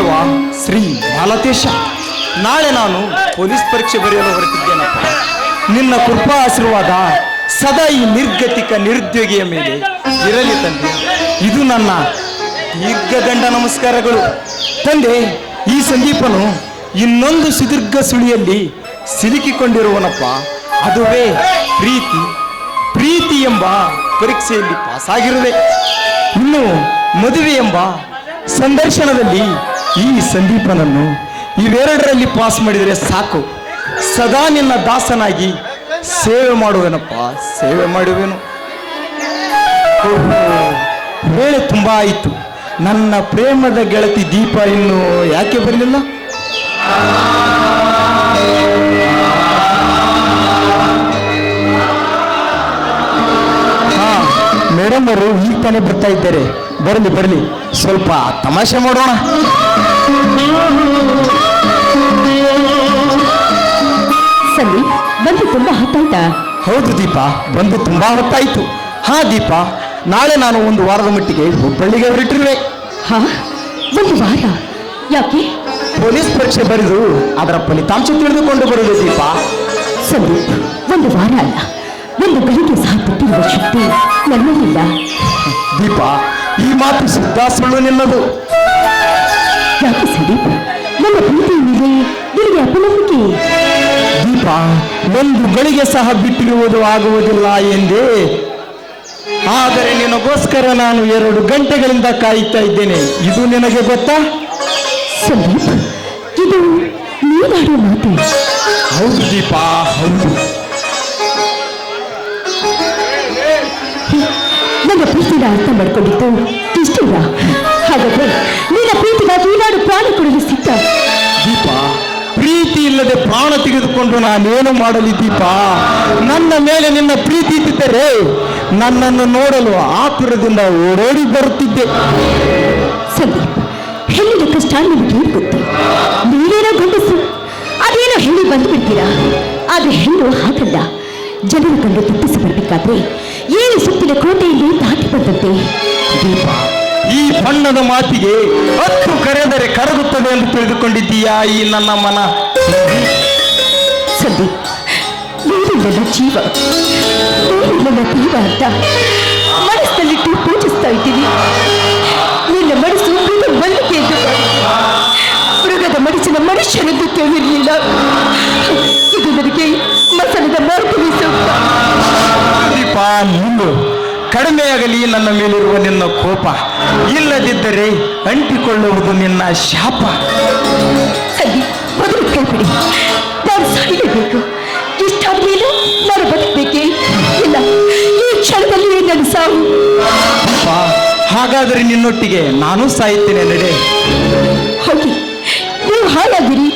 ದೇವ ಶ್ರೀ ಮಾಲತೇಶ ನಾಳೆ ನಾನು ಪೊಲೀಸ್ ಪರೀಕ್ಷೆ ಬರೆಯಲು ಹೊರಟಿದ್ದೇನಪ್ಪ. ನಿನ್ನ ಕೃಪಾ ಆಶೀರ್ವಾದ ಸದಾ ಈ ನಿರ್ಗತಿಕ ನಿರುದ್ಯೋಗಿಯ ಮೇಲೆ ಇರಲಿ ತಂದೆ. ಇದು ನನ್ನ ದೀರ್ಘದಂಡ ನಮಸ್ಕಾರಗಳು. ತಂದೆ, ಈ ಸಂದೀಪನು ಇನ್ನೊಂದು ಸುದೀರ್ಘ ಸುಳಿಯಲ್ಲಿ ಸಿಲುಕಿಕೊಂಡಿರುವನಪ್ಪ. ಅದುವೇ ಪ್ರೀತಿ. ಪ್ರೀತಿ ಎಂಬ ಪರೀಕ್ಷೆಯಲ್ಲಿ ಪಾಸಾಗಿರುವೆ. ಇನ್ನು ಮದುವೆ ಎಂಬ ಸಂದರ್ಶನದಲ್ಲಿ ಈ ಸಂದೀಪನನ್ನು ಇವೆರಡರಲ್ಲಿ ಪಾಸ್ ಮಾಡಿದರೆ ಸಾಕು. ಸದಾ ನಿನ್ನ ದಾಸನಾಗಿ ಸೇವೆ ಮಾಡುವೆನಪ್ಪ, ಸೇವೆ ಮಾಡುವೆನು. ವೇಳೆ ತುಂಬ ಆಯಿತು. ನನ್ನ ಪ್ರೇಮದ ಗೆಳತಿ ದೀಪ ಇನ್ನು ಯಾಕೆ ಬರಲಿಲ್ಲ? ಮೇಡಮ್ ಅವರು ಈಗ ತಾನೇ ಬರ್ತಾ ಇದ್ದಾರೆ. ಬರಲಿ ಬರಲಿ. ಸ್ವಲ್ಪ ತಮಾಷೆ ಮಾಡೋಣ. ಸರಿ ಬಂದು ತುಂಬಾ ಹೊತ್ತಾಯ್ತಾ? ಹೌದು ದೀಪ ಬಂದು ತುಂಬಾ ಹೊತ್ತಾಯ್ತು. ಹಾ ದೀಪ ನಾಳೆ ನಾನು ಒಂದು ವಾರದ ಮಟ್ಟಿಗೆ ಹುಬ್ಬಳ್ಳಿಗೆ ಹೊರಟಿರುವೆ. ಹಾ? ಒಂದು ವಾರ? ಯಾಕೆ? ಪೊಲೀಸ್ ಪರೀಕ್ಷೆ ಬರೆದು ಅದರ ಫಲಿತಾಂಶ ತಿಳಿದುಕೊಂಡು ಬರುವುದು ದೀಪ. ಸರಿ ಒಂದು ವಾರ ಅಲ್ಲ. ಒಂದು ಗಳಿಗೆ ಸಹ ಕೊಟ್ಟಿರುವ ಶಕ್ತಿ ನನ್ನಲ್ಲಿಲ್ಲ. ದೀಪ ಈ ಮಾತು ಸಿದ್ಧ ಸುಳ್ಳು ನಿನ್ನದು. ಯಾಕೆ ಸಂದೀಪ್? ನನ್ನ ಪ್ರೀತಿ ಮೇಲೆ ನಿನಗೆ ಅಪನಂಬಿಕೆ? ದೀಪ ಒಂದು ಗಳಿಗೆ ಸಹ ಬಿಟ್ಟಿರುವುದು ಆಗುವುದಿಲ್ಲ ಎಂದೇ. ಆದರೆ ನಿನಗೋಸ್ಕರ ನಾನು ಎರಡು ಗಂಟೆಗಳಿಂದ ಕಾಯುತ್ತಾ ಇದ್ದೇನೆ. ಇದು ನಿನಗೆ ಗೊತ್ತಾ? ಸಂದೀಪ್ ಇದು ನೀನಾಡುವ ಮಾತು. ಹೌದು ದೀಪ ಹೌದು. ನನ್ನ ಪ್ರೀತಿನ ಅರ್ಥ ಮಾಡ್ಕೊಂಡಿದ್ದು? ಇಷ್ಟಿಲ್ಲ ಹಾಗಾದ್ರೆ ನಿನ್ನ ಪ್ರೀತಿಗಾಗಿ ನಾನು ಪ್ರಾಣ ಕೊಡಲು ಸಿದ್ಧ? ದೀಪ ಪ್ರೀತಿ ಇಲ್ಲದೆ ಪ್ರಾಣ ತೆಗೆದುಕೊಂಡು ನಾನೇನು ಮಾಡಲಿ ದೀಪ? ನನ್ನ ಮೇಲೆ ನಿನ್ನ ಪ್ರೀತಿ ಇದ್ದಿದ್ದರೆ ನನ್ನನ್ನು ನೋಡಲು ಆತುರದಿಂದ ಓಡೋಡಿ ಬರುತ್ತಿದ್ದೆ. ಸಂದೀಪ್ ಹೆಣ್ಣಿನ ಕಷ್ಟ ನಿಮಗೆ ಗೊತ್ತು? ನೀವೇನೋ ಗಂಡಸು ಅದೇನೋ ಹೇಳಿ ಬಂದು ಬಿಡ್ತೀರಾ ಆದ್ರೆ ಹೆಣ್ಣು ಹಾಗಲ್ಲ. ಜನರು ಕಂಡು ತಪ್ಪಿಸಿ ಬರ್ಬೇಕಾದ್ರೆ ಏಳು ಸುತ್ತಿನ ಕೋಟೆಯಲ್ಲಿ ದಾಟಿ ಬಂದಂತೆ ದೀಪ ಈ ಬಣ್ಣದ ಮಾತಿಗೆ ಹತ್ತು ಕರೆದರೆ ಕರಗುತ್ತದೆ ಎಂದು ತಿಳಿದುಕೊಂಡಿದ್ದೀಯಾ ಈ ನನ್ನ ಮನ? ಸದ್ದು ನೀನು ನನ್ನ ಜೀವ. ನೀನು ನನ್ನ ಜೀವ ಅಂತ ಮನಸ್ಸಲ್ಲಿಟ್ಟು ಪೂಜಿಸ್ತಾ ಇದ್ದೀನಿ. ನಿಲ್ಲು ಕಡಿಮೆಯಾಗಲಿ ನನ್ನ ಮೇಲಿರುವ ನಿನ್ನ ಕೋಪ. ಇಲ್ಲದಿದ್ದರೆ ಅಂಟಿಕೊಳ್ಳುವುದು ನಿನ್ನ ಶಾಪ. ಹಾಗಾದ್ರೆ ಮೊದಲು ಕೈಬಿಡಿ ನಾನು ಸಾಯಲೇಬೇಕು. ಇಷ್ಟಾದ ಮೇಲೆ ನಾನು ಬದುಕಬೇಕೇ? ಇಲ್ಲ ಈ ಕ್ಷಣದಲ್ಲಿ ನನ್ನ ಸಾವು. ಹಾಗಾದರೆ ನಿನ್ನೊಟ್ಟಿಗೆ ನಾನು ಸಾಯುತ್ತೇನೆ ನಡೆ. ಹೋಗಿ ನೀವು ಹಾಳಾಗಿರಿ.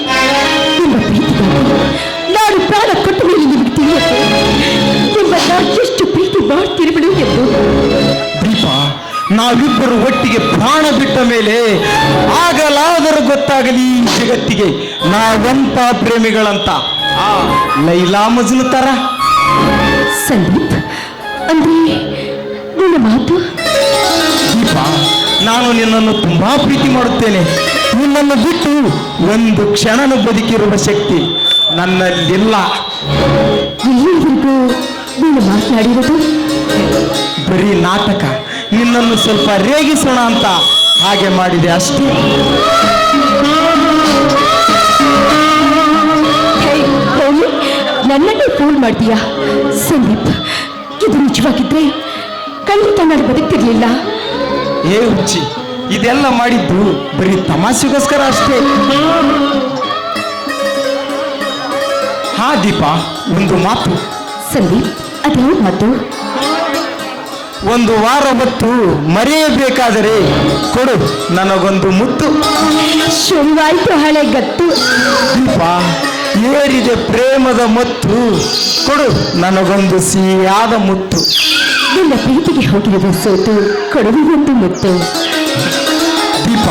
ನಾವಿಬ್ಬರು ಒಟ್ಟಿಗೆ ಪ್ರಾಣ ಬಿಟ್ಟ ಮೇಲೆ ಆಗಲಾದರೂ ಗೊತ್ತಾಗಲಿ ಈ ಜಗತ್ತಿಗೆ. ನಾವಂತ ಪ್ರೇಮಿಗಳಂತ? ಆ ಲೈಲಾ ಮಜ್ನು ತರ. ಸಂದೀಪ್ ಅಂದ್ರೆ ನಿನ್ನ ಮಾತು? ದೀಪ ನಾನು ನಿನ್ನನ್ನು ತುಂಬಾ ಪ್ರೀತಿ ಮಾಡುತ್ತೇನೆ. ನಿನ್ನನ್ನು ಬಿಟ್ಟು ಒಂದು ಕ್ಷಣನು ಬದುಕಿರುವ ಶಕ್ತಿ ನನ್ನಲ್ಲಿಲ್ಲ. ಇಲ್ಲಿವರೆಗೂ ನೀನು ಮಾತನಾಡಿರೋದು? ಬರೀ ನಾಟಕ. ನಿನ್ನನ್ನು ಸ್ವಲ್ಪ ರೇಗಿಸೋಣ ಅಂತ ಹಾಗೆ ಮಾಡಿದೆ ಅಷ್ಟೇ. ನನ್ನನ್ನೇ ಫೋನ್ ಮಾಡ್ತೀಯಾ? ಸಂದೀಪ್ ಇದು ನಿಜವಾಗಿದ್ರೆ ಖಂಡಿತ ನಾನು ಬದುಕ್ತಿರ್ಲಿಲ್ಲ. ಏ ಹುಚ್ಚಿ ಇದೆಲ್ಲ ಮಾಡಿದ್ದು ಬರೀ ತಮಾಷೆಗೋಸ್ಕರ ಅಷ್ಟೇ. ಹಾ ದೀಪ ಒಂದು ಮಾತು. ಸಂದೀಪ್ ಅದ್ಯಾವ ಮಾತು. ಒಂದು ವಾರ ಮತ್ತು ಮರೆಯಬೇಕಾದರೆ ಕೊಡು ನನಗೊಂದು ಮುತ್ತು. ಶುರುವಾಯ್ತು ಹಳೆ ಗತ್ತು. ದೀಪ ಏರಿದೆ ಪ್ರೇಮದ ಮತ್ತು. ಕೊಡು ನನಗೊಂದು ಸಿಹಿಯಾದ ಮುತ್ತು. ನಿನ್ನ ಪ್ರೀತಿಗೆ ಹೋಗಿರುವ ಸೋತು ಕೊಡುವಿಗೊಂದು ಒಂದು ಮುತ್ತು. ದೀಪ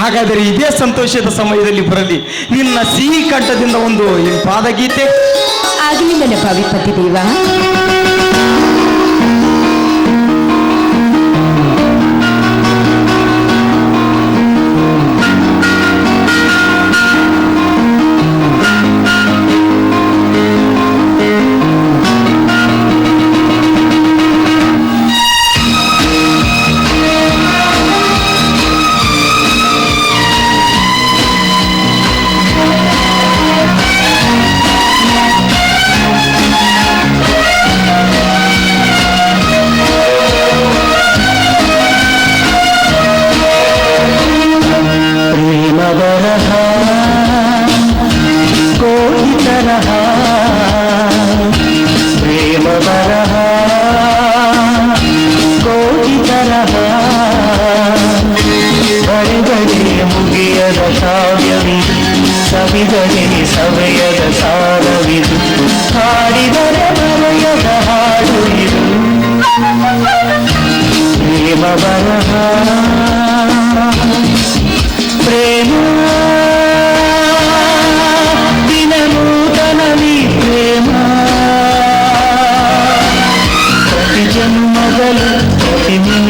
ಹಾಗಾದರೆ ಇದೇ ಸಂತೋಷದ ಸಮಯದಲ್ಲಿ ಬರಲಿ. ನಿನ್ನ ಸಿಹಿ ಕಂಠದಿಂದ ಒಂದು ಇಂಪಾದ ಗೀತೆ. ಆಗಲಿ ನನ್ನ ಪಾವಿ ದೇವ. తరహా కోటి తరహా ప్రేమ తరహా కోటి తరహా ಬರಿಗರೆ ಮುಗಿಯದ ಕಾವ್ಯವಿ ಸವಿದರೆ ಸವೆಯದ ಸಾರ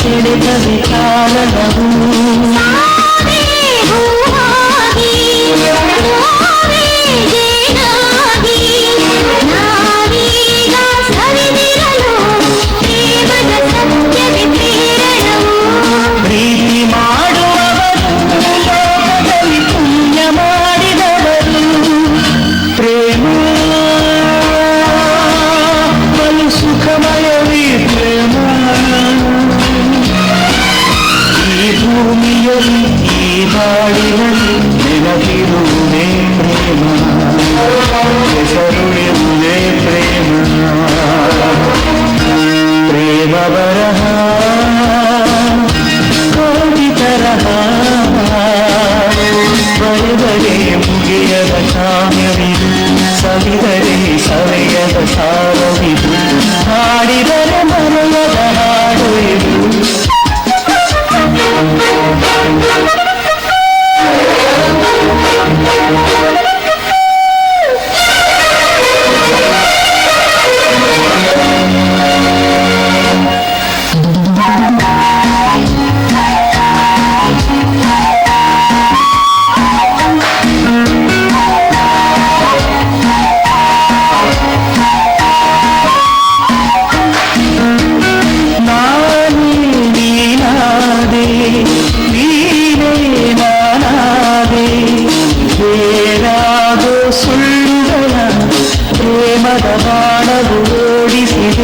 శిడిత వికారము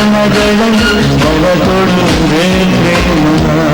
Bana dönün, bana dönün, benim benim